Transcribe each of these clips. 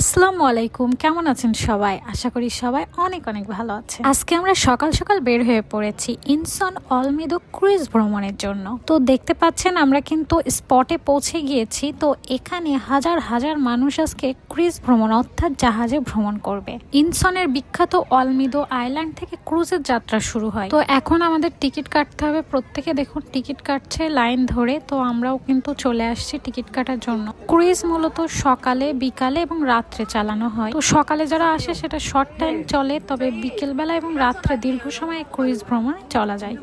আসসালামু আলাইকুম, কেমন আছেন সবাই? আশা করি সবাই অনেক অনেক ভালো আছে আজকে আমরা সকাল সকাল বের হয়ে পড়েছি ইনসন অলমিদো ক্রুইজ ভ্রমণের জন্য। তো দেখতে পাচ্ছেন আমরা কিন্তু স্পটে পৌঁছে গিয়েছি, তো এখানে হাজার হাজার মানুষ আজকে ক্রুইজ ভ্রমণ অর্থাৎ জাহাজে ভ্রমণ করবে। ইনসনের বিখ্যাত অলমিদো আইল্যান্ড থেকে ক্রুজের যাত্রা শুরু হয়। তো এখন আমাদের টিকিট কাটতে হবে, প্রত্যেকে দেখুন টিকিট কাটছে লাইন ধরে, তো আমরাও কিন্তু চলে আসছি টিকিট কাটার জন্য। ক্রুইজ মূলত সকালে, বিকালে এবং রাত্রে চালানো হয়। তো সকালে যারা আসে, সেটা শর্ট টাইম চলে, তবে বিকেলবেলা এবং রাত্রে দীর্ঘ সময় ক্রুইজ ভ্রমণে চলা যায়।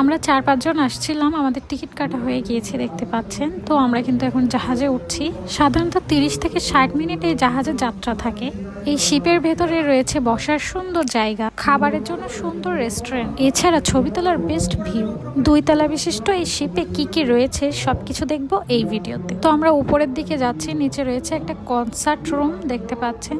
আমরা চার পাঁচজন আসছিলাম, আমাদের টিকিট কাটা হয়ে গিয়েছে, দেখতে পাচ্ছেন। তো আমরা কিন্তু এখন জাহাজে উঠছি। সাধারণত তিরিশ থেকে ষাট মিনিট এই জাহাজে যাত্রা থাকে। এই শিপের ভেতরে রয়েছে বসার সুন্দর জায়গা, খাবারের জন্য সুন্দর রেস্টুরেন্ট, এছাড়া ছবি তোলার বেস্ট ভিউ। দুই তলা বিশিষ্ট এই শিপে কি কি রয়েছে সবকিছু দেখব এই ভিডিওতে। তো আমরা উপরের দিকে যাচ্ছি, নিচে রয়েছে একটা কনসার্ট রুম, দেখতে পাচ্ছেন।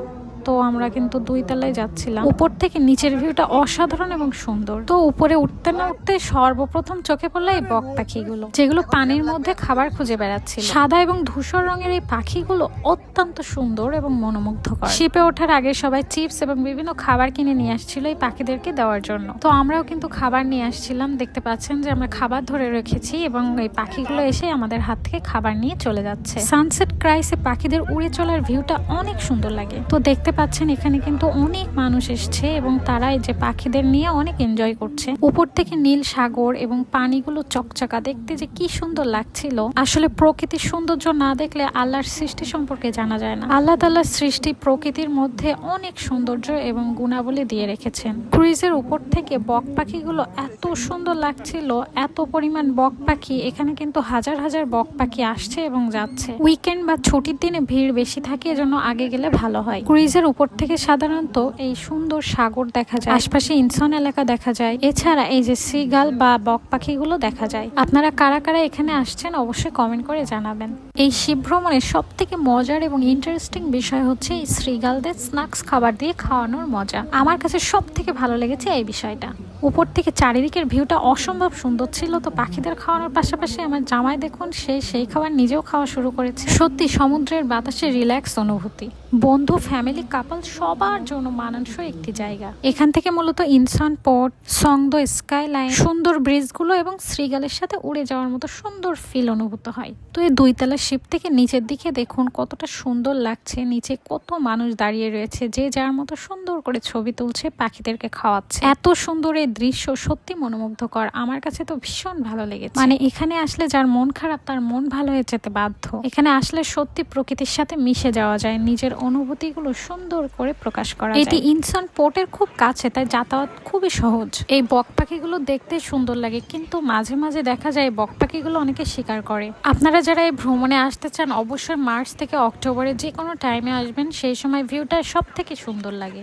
তো আমরা কিন্তু দুই তলায় যাচ্ছিলাম। উপর থেকে নিচের ভিউটা অসাধারণ এবং সুন্দর। তো উপরে উঠতে না উঠতে সর্বপ্রথম চোখে পড়ল এই বক পাখিগুলো, যেগুলো পানির মধ্যে খাবার খুঁজে বেড়াচ্ছিল। সাদা এবং ধূসর রঙের এই পাখিগুলো অত্যন্ত সুন্দর এবং মনোমুগ্ধকর। শিপে ওঠার আগে সবাই চিপস এবং বিভিন্ন খাবার কিনে নিয়ে আসছিল এই পাখিদেরকে দেওয়ার জন্য। তো আমরাও কিন্তু খাবার নিয়ে আসছিলাম। দেখতে পাচ্ছেন যে আমরা খাবার ধরে রেখেছি এবং এই পাখিগুলো এসে আমাদের হাত থেকে খাবার নিয়ে চলে যাচ্ছে। সানসেট ক্রাইসে পাখিদের উড়ে চলার ভিউটা অনেক সুন্দর লাগে। তো দেখতে পাচ্ছেন, এখানে কিন্তু অনেক মানুষ এসছে এবং তারা এই যে পাখিদের নিয়ে অনেক এনজয় করছে। উপর থেকে নীল সাগর এবং পানিগুলো চকচকা, দেখতে যে কি সুন্দর লাগছিল। আসলে প্রকৃতির সৌন্দর্য না দেখলে আল্লাহর সৃষ্টি সম্পর্কে জানা যায় না। আল্লাহ তাল্লাহ সৃষ্টি প্রকৃতির মধ্যে অনেক সৌন্দর্য এবং গুণাবলী দিয়ে রেখেছেন। ক্রুইজের উপর থেকে বক পাখিগুলো এত সুন্দর লাগছিল, এত পরিমাণ বক পাখি, এখানে কিন্তু হাজার হাজার বক পাখি আসছে এবং যাচ্ছে। উইকেন্ড বা ছুটির দিনে ভিড় বেশি থাকে, এজন্য আগে গেলে ভালো হয়। ক্রুইজের উপর থেকে সাধারণত এই সুন্দর সাগর দেখা যায়। আশপাশে ইনসন এলাকা দেখা যায়। এছাড়া এই যে সিগাল বা বক পাখিগুলো দেখা যায়। আপনারা কারা কারা এখানে আসছেন অবশ্যই কমেন্ট করে জানাবেন। এই শিব ভ্রমণের সব থেকে মজার এবং ইন্টারেস্টিং বিষয় হচ্ছে এই শ্রীগালদের স্ন্যাক্স খাবার দিয়ে খাওয়ানোর মজা। আমার কাছে সব থেকে ভালো লেগেছে এই বিষয়টা। উপর থেকে চারিদিকের ভিউটা অসম্ভব সুন্দর ছিল তো পাখিদের খাওয়ানোর পাশাপাশি আমার জামাই দেখুন, সে সেই খাবার নিজেও খাওয়া শুরু করেছে। সত্যি সমুদ্রের বাতাসে রিল্যাক্স অনুভূতি। বন্ধু, ফ্যামিলি, কাপল সবার জন্য মানানসই একটি জায়গা। এখান থেকে মূলত ইনসান পোর্ট, সংদ স্কাইলাইন, সুন্দর ব্রিজগুলো এবং শ্রীগালের সাথে উড়ে যাওয়ার মতো সুন্দর ফিল অনুভূত হয়। তো এই দুইতলা শিপ থেকে নিচের দিকে দেখুন কতটা সুন্দর লাগছে, নিচে কত মানুষ দাঁড়িয়ে রয়েছে, যে যার মতো সুন্দর করে ছবি তুলছে, পাখিদেরকে খাওয়াচ্ছে। এত সুন্দর এই দৃশ্য সত্যি মনোমুগ্ধকর। আমার কাছে তো ভীষণ ভালো লেগেছে। মানে এখানে আসলে যার মন খারাপ তার মন ভালো হয়ে যেতে বাধ্য। এখানে আসলে সত্যি প্রকৃতির সাথে মিশে যাওয়া যায় নিজের অনুভূতিগুলো সুন্দর করে প্রকাশ করা এটি ইনসান পোর্টের খুব কাছে তাই যাতায়াত খুবই সহজ। এই বক পাখিগুলো দেখতে সুন্দর লাগে কিন্তু মাঝে মাঝে দেখা যায় বক পাখিগুলো অনেকে শিকার করে। আপনারা যারা এই ভ্রমণে আসতে চান অবশ্যই মার্চ থেকে অক্টোবরে যে কোনো টাইমে আসবেন সেই সময় ভিউটা সব থেকে সুন্দর লাগে।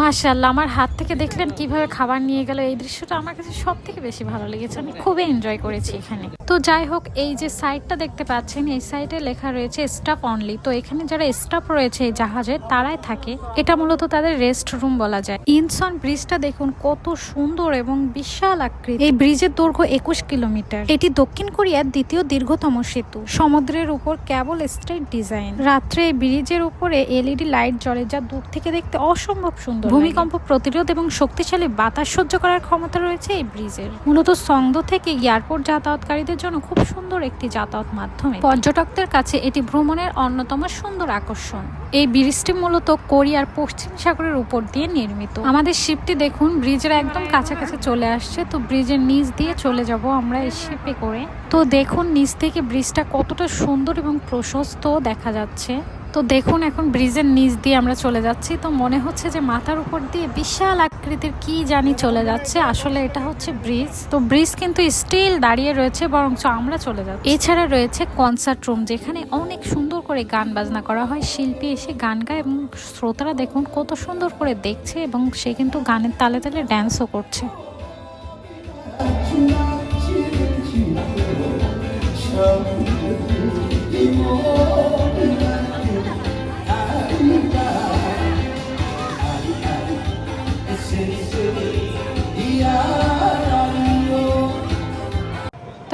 মাশাল্লাহ আমার হাত থেকে দেখলেন কীভাবে খাবার নিয়ে গেল। এই দৃশ্যটা আমার কাছে সব থেকে বেশি ভালো লেগেছে। আমি খুবই এনজয় করেছি এখানে। তো যাই হোক, এই যে সাইটটা দেখতে পাচ্ছেন, এই সাইটে লেখা রয়েছে স্টাফ অনলি তো এখানে যারা স্টাফ রয়েছে এই জাহাজে, তারাই থাকে। এটা মূলত তাদের রেস্ট রুম বলা যায়। ইনসন ব্রিজটা দেখুন, কত সুন্দর এবং বিশাল আকৃতি এই ব্রিজের দৈর্ঘ্য একুশ কিলোমিটার। এটি দক্ষিণ কোরিয়ার দ্বিতীয় দীর্ঘতম সেতু। সমুদ্রের উপর কেবল স্ট্রেট ডিজাইন রাত্রে এই ব্রিজের উপরে এলইডি লাইট জ্বলে, যা দূর থেকে দেখতে অসম্ভব সুন্দর। ভূমিকম্প প্রতিরোধ এবং শক্তিশালী বাতাস সহ্য করার ক্ষমতা রয়েছে এই ব্রিজের। মূলত সংদ থেকে এয়ারপোর্ট যাতায়াতকারীদের জন্য খুব সুন্দর একটি যাতায়াত মাধ্যমে। পর্যটকদের কাছে এটি ভ্রমণের অন্যতম সুন্দর আকর্ষণ। এই ব্রিজটি মূলত কোরিয়ার পশ্চিম সাগরের উপর দিয়ে নির্মিত। আমাদের শিপটি দেখুন ব্রিজের একদম কাছাকাছি চলে আসছে তো ব্রিজের নিচ দিয়ে চলে যাব আমরা এই শিপে করে। তো দেখুন নিচ থেকে ব্রিজটা কতটা সুন্দর এবং প্রশস্ত দেখা যাচ্ছে। তো দেখুন এখন ব্রিজের নিচ দিয়ে আমরা চলে যাচ্ছি। তো মনে হচ্ছে যে মাথার উপর দিয়ে বিশাল আকৃতির কি জানি চলে যাচ্ছে। আসলে এটা হচ্ছে ব্রিজ। তো ব্রিজ কিন্তু স্টিল দাঁড়িয়ে রয়েছে, বরঞ্চ আমরা চলে যাচ্ছি। এছাড়া রয়েছে কনসার্ট রুম, যেখানে অনেক সুন্দর করে গান বাজনা করা হয়। শিল্পী এসে গান গায় এবং শ্রোতারা দেখুন কত সুন্দর করে দেখছে এবং সে কিন্তু গানের তালে তালে ড্যান্সও করছে।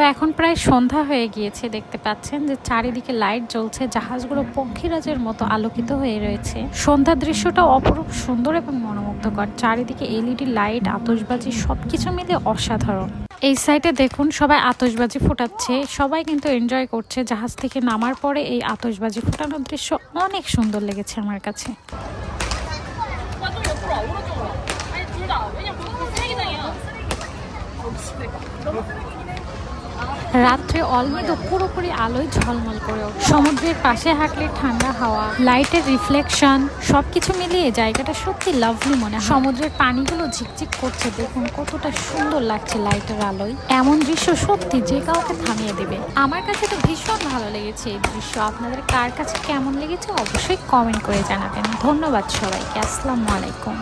তো এখন প্রায় সন্ধ্যা হয়ে গিয়েছে, দেখতে পাচ্ছেন যে চারিদিকে লাইট জ্বলছে, জাহাজগুলো পক্ষীরাজের মতো আলোকিত হয়ে রয়েছে। সন্ধ্যার দৃশ্যটা অপরূপ সুন্দর এবং মনোমুগ্ধকর। চারিদিকে এলইডি লাইট, আতশবাজি, সবকিছু মিলে অসাধারণ। এই সাইডে দেখুন, সবাই আতশবাজি ফোটাচ্ছে, সবাই কিন্তু এনজয় করছে। জাহাজ থেকে নামার পরে এই আতশবাজি ফোটানোর দৃশ্য অনেক সুন্দর লেগেছে আমার কাছে। রাত্রে অলমেদো পুরোপুরি আলোয় ঝলমল করে ওঠে। সমুদ্রের পাশে হাঁটলে ঠান্ডা হাওয়া, লাইটের রিফ্লেকশন, সবকিছু মিলিয়ে জায়গাটা সত্যি লাভলি মনে হয়। সমুদ্রের পানিগুলো ঝিকঝিক করছে, দেখুন কতটা সুন্দর লাগছে লাইটের আলোয়। এমন দৃশ্য সত্যি যে কাউকে থামিয়ে দেবে। আমার কাছে তো ভীষণ ভালো লেগেছে এই দৃশ্য। আপনাদের কার কাছে কেমন লেগেছে অবশ্যই কমেন্ট করে জানাবেন। ধন্যবাদ সবাইকে। আসসালামু আলাইকুম।